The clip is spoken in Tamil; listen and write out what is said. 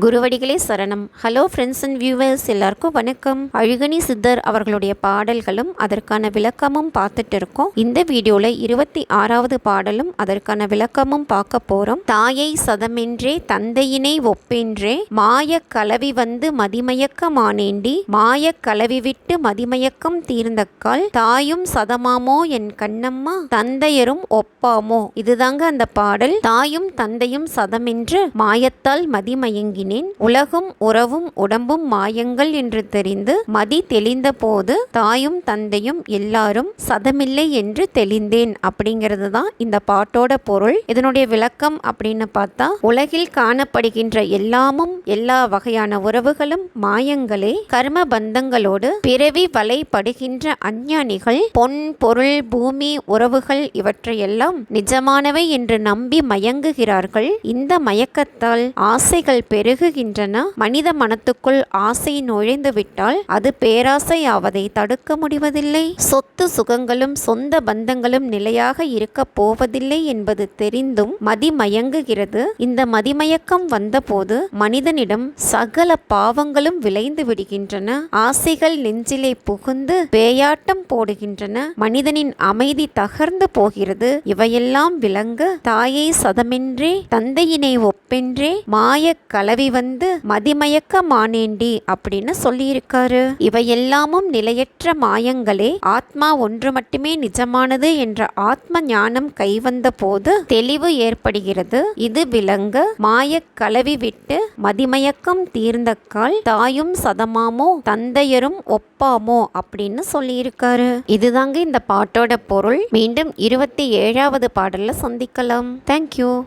குருவடிகளே சரணம். ஹலோ ஃப்ரெண்ட்ஸ் அண்ட் வியூவர்ஸ் எல்லாருக்கும் வணக்கம். அழுகணி சித்தர் அவர்களுடைய பாடல்களும் அதற்கான விளக்கமும் பார்த்துட்டு இருக்கோம் இந்த வீடியோல இருபத்தி ஆறாவது பாடலும் அதற்கான விளக்கமும் பார்க்க போறோம். தாயை சதமென்றே தந்தையினை ஒப்பென்றே மாய கலவி வந்து மதிமயக்கமானேண்டி மாய கலவி விட்டு மதிமயக்கம் தீர்ந்தக்கால் தாயும் சதமாமோ என் கண்ணம்மா தந்தையரும் ஒப்பாமோ? இதுதாங்க அந்த பாடல். தாயும் தந்தையும் சதமென்று மாயத்தால் ஆகினேன் உலகும் உறவும் உடம்பும் மாயங்கள் என்று தெரிந்து மதி தெளிந்த போது தாயும் தந்தையும் எல்லாரும் சதமில்லை என்று தெளிந்தேன். அப்படிங்கிறது தான் இந்த பாட்டோட பொருள். இதனுடைய விளக்கம் அப்படின்னு பார்த்தா உலகில் காணப்படுகின்ற எல்லாமும் எல்லா வகையான உறவுகளும் மாயங்களே கர்ம பந்தங்களோடு பிறவி வலைப்படுகின்ற அஞ்ஞானிகள் பொன் பொருள் பூமி உறவுகள் இவற்றையெல்லாம் நிஜமானவை என்று நம்பி மயங்குகிறார்கள். இந்த மயக்கத்தால் ஆசைகள் பெரு பெருகுகின்றன மனித மனத்துக்குள் ஆசை நுழைந்து விட்டால் அது பேராசை ஆவதை தடுக்க முடிவதில்லை. சொத்து சுகங்களும் சொந்த பந்தங்களும் நிலையாக இருக்க போவதில்லை என்பது தெரிந்தும் மதிமயங்குகிறது. இந்த மதிமயக்கம் வந்தபோது மனிதனிடம் சகல பாவங்களும் விளைந்து விடுகின்றன. ஆசைகள் நெஞ்சிலே புகுந்து பேயாட்டம் போடுகின்றன. மனிதனின் அமைதி தகர்ந்து போகிறது. இவையெல்லாம் விளங்க தாயை சதமென்றே தந்தையினை ஒப்பென்றே மாய கலவி வந்து மதிமயக்க மானேண்டி அப்படின்னு சொல்லியிருக்காரு. இவையெல்லாமும் நிலையற்ற மாயங்களே. ஆத்மா ஒன்று மட்டுமே நிஜமானது என்ற ஆத்ம ஞானம் கைவந்த போது தெளிவு ஏற்படுகிறது. இது விளங்க மாய கலவி விட்டு மதிமயக்கம் தீர்ந்தக்கால் தாயும் சதமாமோ தந்தையரும் ஒப்பாமோ அப்படின்னு சொல்லியிருக்காரு. இதுதாங்க இந்த பாட்டோட பொருள். மீண்டும் இருபத்தி ஏழாவது பாடல்ல சந்திக்கலாம். தேங்க்யூ